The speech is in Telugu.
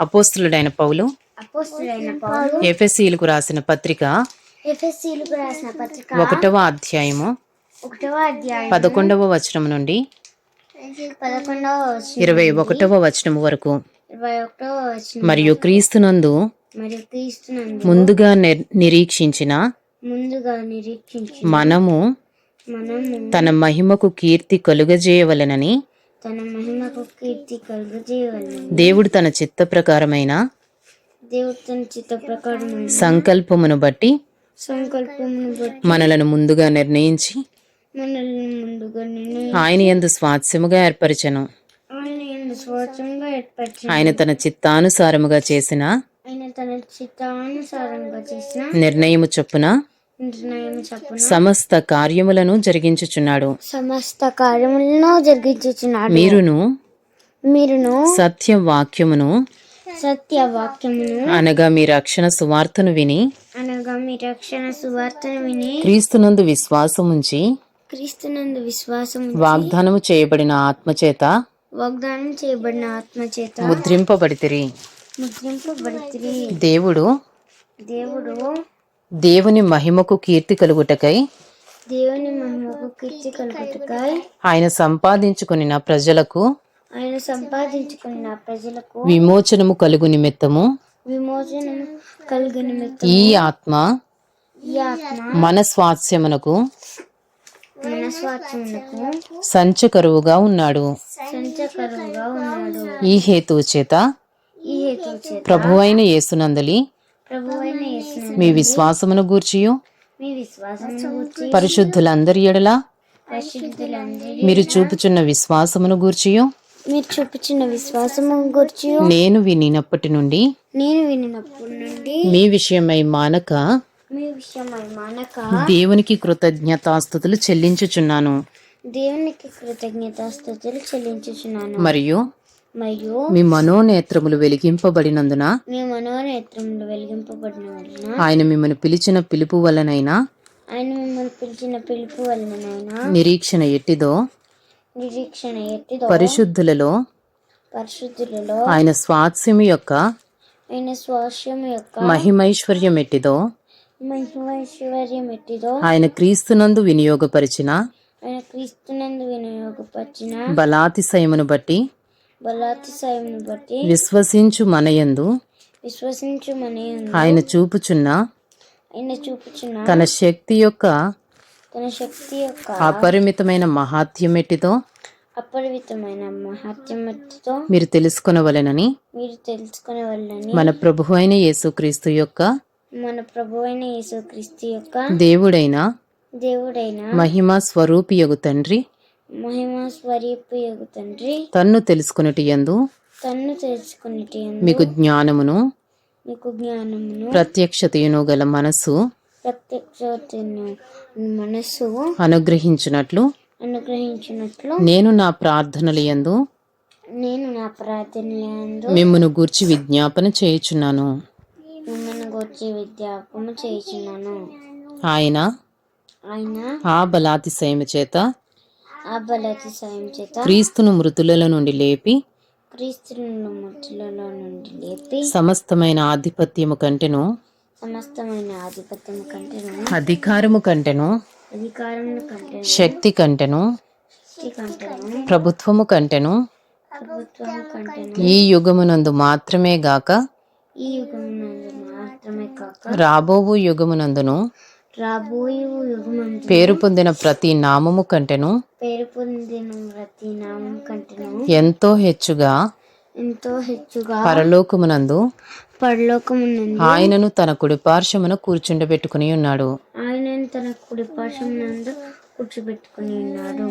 అపోస్తులుడైన పౌలు ఎఫెసీలకు రాసిన పత్రిక ఒకటవ అధ్యాయము పదకొండవ వచనం నుండి ఇరవై ఒకటవ వచనం వరకు. మరియు క్రీస్తునందు ముందుగా నిర్- నిరీక్షించిన మనము తన మహిమకు కీర్తి కలుగజేయవలెనని తన మహిమకు కీర్తి కలుగజేయవలను దేవుడు తన చిత్త ప్రకారమైన దేవుడు తన చిత్త ప్రకారం సంకల్పమును బట్టి సంకల్పమును బట్టి మనలను ముందుగా నిర్ణయించి మనల్ని ముందుగా నేను ఆయన యందు స్వాస్యముగా ఏర్పరచను. ఆయన ఎందు ఏర్పరిచిన. ఆయన తన చిత్తానుసారముగా చేసిన ఆయన తన చిత్తానుసారంగా చేసిన నిర్ణయము చొప్పున నిర్ణయం చప్పున సమస్త కార్యములను జరిగించుచున్నాడు. సమస్త కార్యములను జరిగించుచున్నాడు. మీరును మీరును సత్య వాక్యమును సత్య వాక్యమును అనగా మీ రక్షణ సువార్తను విని అనగా మీ రక్షణ సువార్తను విని క్రీస్తునందు విశ్వాసముంచి క్రీస్తునందు విశ్వాసం వాగ్దానము చేయబడిన ఆత్మచేత వాగ్దానం చేయబడిన ఆత్మ చేత ముద్రింపబడితిరి. ముద్రింపబడితిరి. దేవుడు దేవుడు దేవుని మహిమకు కీర్తి కలుగుటకై దేవుని మహిమకు కీర్తి కలుగుటకై ఆయన సంపాదించుకుని ప్రజలకు ఆయన సంపాదించుకున్న ప్రజలకు విమోచనము కలుగు నిమిత్తము. విమోచనం కలిగిన నిమిత్తం ఈ ఆత్మ ఈ ఆత్మ మన స్వాస్యమునకు మన స్వార్థమునకు సంచకరువుగా ఉన్నాడు. సంచకరువుగా ఉన్నాడు. ఈ హేతువు చేత ఈ హేతు చేత ప్రభువైన యేసునందలి మీ విశ్వాసమును గూర్చియు. పరిశుద్ధులందరి ఎడల మీరు చూపుచున్న విశ్వాసమును గూర్చియు. మీరు చూపుచున్న విశ్వాసము గురించి నేను వినినప్పటి నుండి నేను వినినప్పటి నుండి మీ విషయమై మానక మీ విషయమై మానక దేవునికి కృతజ్ఞతాస్థుతులు చెల్లించుచున్నాను. దేవునికి కృతజ్ఞతాస్తుతులు చెల్లించుచున్నాను. మరియు మీ మనోనేత్రములు వెలిగింపబడినందున మీ మనోనేత్రములు వెలిగింపబడిన వలన ఆయన మిమ్మల్ని పిలిచిన పిలుపు వలనైనా ఆయన మిమ్మల్ని పిలిచిన పిలుపు వలనైనా నిరీక్షణ ఎట్టిదో నిరీక్షణ ఎట్టిదో పరిశుద్ధులలో పరిశుద్ధులలో ఆయన స్వాస్యము యొక్క ఆయన స్వాస్యం యొక్క మహిమైశ్వర్యం ఎట్టిదో మహిమైశ్వర్యం ఎట్టిదో ఆయన క్రీస్తునందు వినియోగపరిచిన ఆయన క్రీస్తునందు వినియోగపరిచిన బలాతిశయమును బట్టి బలాతిశయమును బట్టి విశ్వసించు మనయందు విశ్వసించు మన యందు ఆయన చూపుచున్న ఆయన చూపుచున్న తన శక్తి యొక్క తన శక్తి యొక్క అపరిమితమైన మహాత్యం ఎట్టిదో అపరిమితమైన మహత్యమతితో మీరు తెలుసుకొనవలెనని మీరు తెలుసుకునే వాళ్ళని మన ప్రభు అయిన యేసుక్రీస్తు యొక్క మన ప్రభు అయిన యేసుక్రీస్తు యొక్క దేవుడైన దేవుడైన మహిమ స్వరూపియగు తండ్రి మహిమ స్వరూపు యొగు తండ్రి తన్ను తెలుసుకొనుటి యందు తన్ను తెలుసుకునేటి మీకు జ్ఞానమును మీకు జ్ఞానమును ప్రత్యక్షతయును గల మనస్సు ప్రత్యక్షతను మనస్సు అనుగ్రహించినట్లు అనుగ్రహించినట్లు నేను నా ప్రార్థనల యందు నేను నా ప్రార్థనలందు మిమ్మును గూర్చి విజ్ఞాపన చేయుచున్నాను. మిమ్మల్ని గురించి విద్యాపము చేయుచున్నాను. ఆయన ఆయన ఆ బలాతిశయము చేత ఆ బలతి సాయం చేత క్రీస్తును మృతులలో నుండి లేపి క్రీస్తులను మట్టిలలో నుండి లేపి సమస్తమైన ఆధిపత్యము కంటెను సమస్తమైన ఆధిపత్యం కంటేను అధికారము కంటెను అధికారమును కంటేను శక్తి కంటెను ప్రభుత్వము కంటెను. ప్రభుత్వం కంటేను. ఈ యుగమునందు మాత్రమే గాక ఈ యుగమునందు మాత్రమే కాక రాబోవు యుగమునందును రాబోయే యుగమందు పేరు పొందిన ప్రతి నామము కంటెను. పేరు పొందిన ప్రతి నామం కంటేను. ఎంతో హెచ్చుగా ఎంతో హెచ్చుగా పరలోకమునందు పరలోకమునందు ఆయనను తన కుడిపార్శ్వమున కూర్చుండబెట్టుకుని ఉన్నాడు. ఆయన తన కుడి పార్శ్వమునందు కూర్చోబెట్టుకుని ఉన్నాడు.